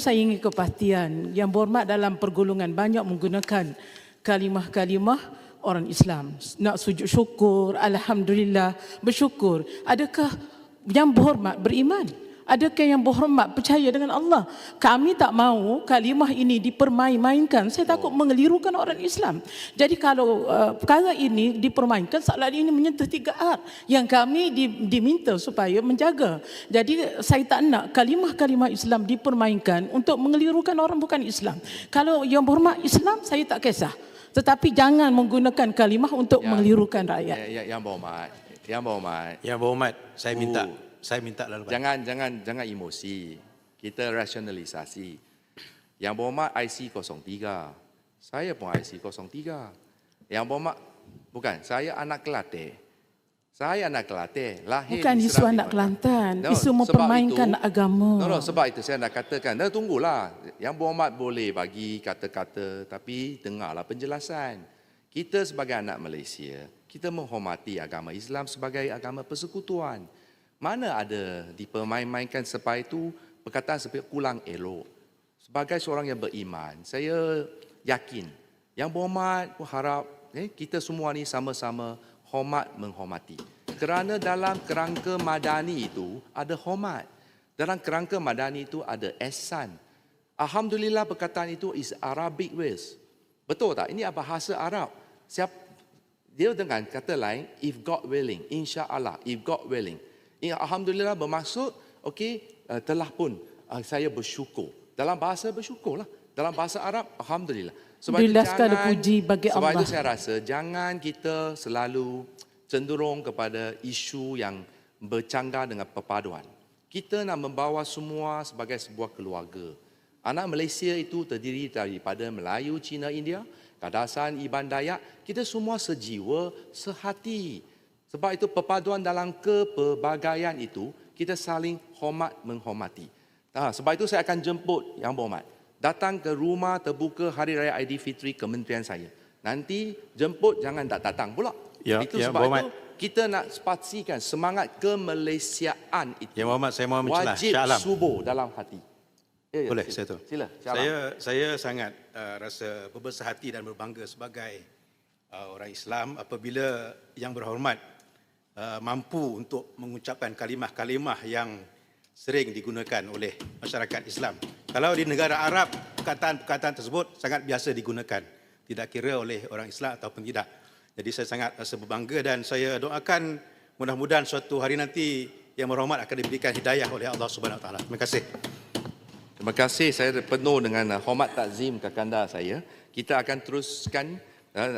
Saya ingin kepastian yang berhormat dalam pergolongan banyak menggunakan kalimah-kalimah orang Islam. Nak sujud syukur, Alhamdulillah, bersyukur. Adakah yang berhormat beriman? Adakah yang berhormat percaya dengan Allah? Kami tak mahu kalimah ini dipermain-mainkan. Saya takut mengelirukan orang Islam. Jadi kalau uh, perkara ini dipermainkan, soalan ini menyentuh tiga R yang kami di, diminta supaya menjaga. Jadi saya tak nak kalimah-kalimah Islam dipermainkan untuk mengelirukan orang bukan Islam. Kalau yang berhormat Islam, saya tak kisah. Tetapi jangan menggunakan kalimah untuk Ya. mengelirukan rakyat. Ya, ya, yang berhormat, yang berhormat. Yang berhormat, saya minta, Uh. Saya minta lalu. Jangan jangan jangan emosi. Kita rasionalisasi. Yang berhormat IC 03. Saya pun IC 03. Yang berhormat bukan, saya anak Kelantan. Saya anak Kelantan, lahir Bukan di isu anak. Kelantan, No, isu mempermainkan itu- agama. No, no, sebab itu saya nak katakan, dah tunggulah. Yang berhormat boleh bagi kata-kata, tapi dengarlah penjelasan. Kita sebagai anak Malaysia, kita menghormati agama Islam sebagai agama persekutuan. Mana ada dipermain-mainkan sebab itu perkataan seperti kurang elok. Sebagai seorang yang beriman, saya yakin yang berhormat pun harap eh, kita semua ni sama-sama hormat menghormati. Kerana dalam kerangka madani itu ada hormat. Dalam kerangka madani itu ada ehsan. Alhamdulillah perkataan itu is Arabic words. Betul tak? Ini bahasa Arab. Siap dia dengan kata lain if God willing, insya-Allah if God willing. Ya, alhamdulillah bermaksud okey uh, telah pun uh, saya bersyukur. Dalam bahasa bersyukurlah. Dalam bahasa Arab alhamdulillah. Sebab itu Alhamdulillah jangan- puji bagi sebab Allah. itu saya rasa jangan kita selalu cenderung kepada isu yang bercanggah dengan perpaduan. Kita nak membawa semua sebagai sebuah keluarga. Anak Malaysia itu terdiri daripada Melayu, Cina, India, Kadasan, Iban, Dayak. Kita semua sejiwa, sehati. Sebab itu perpaduan dalam kepelbagaian itu, kita saling hormat menghormati. Ha, sebab itu saya akan jemput yang berhormat. Datang ke rumah terbuka Hari Raya Aidilfitri Kementerian saya. Nanti jemput jangan tak datang pula. Ya, itu ya, sebab berhormat. itu kita nak pastikan semangat kemalaysiaan itu Yang berhormat, saya mohon mencelah. wajib Syah Alam. subuh dalam hati. Ya, ya, Boleh, sila. saya tahu. Sila. Syah Alam. Saya saya sangat uh, rasa berbesar hati dan berbangga sebagai uh, orang Islam apabila yang berhormat uh, mampu untuk mengucapkan kalimah-kalimah yang sering digunakan oleh masyarakat Islam. Kalau di negara Arab, perkataan-perkataan tersebut sangat biasa digunakan. Tidak kira oleh orang Islam ataupun tidak. Jadi saya sangat rasa berbangga dan saya doakan mudah-mudahan suatu hari nanti yang berhormat akan diberikan hidayah oleh Allah Subhanahu Wa Taala. Terima kasih. Terima kasih saya penuh dengan hormat takzim kakanda saya. Kita akan teruskan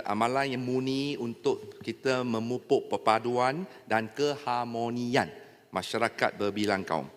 amalan yang murni untuk kita memupuk perpaduan dan keharmonian masyarakat berbilang kaum.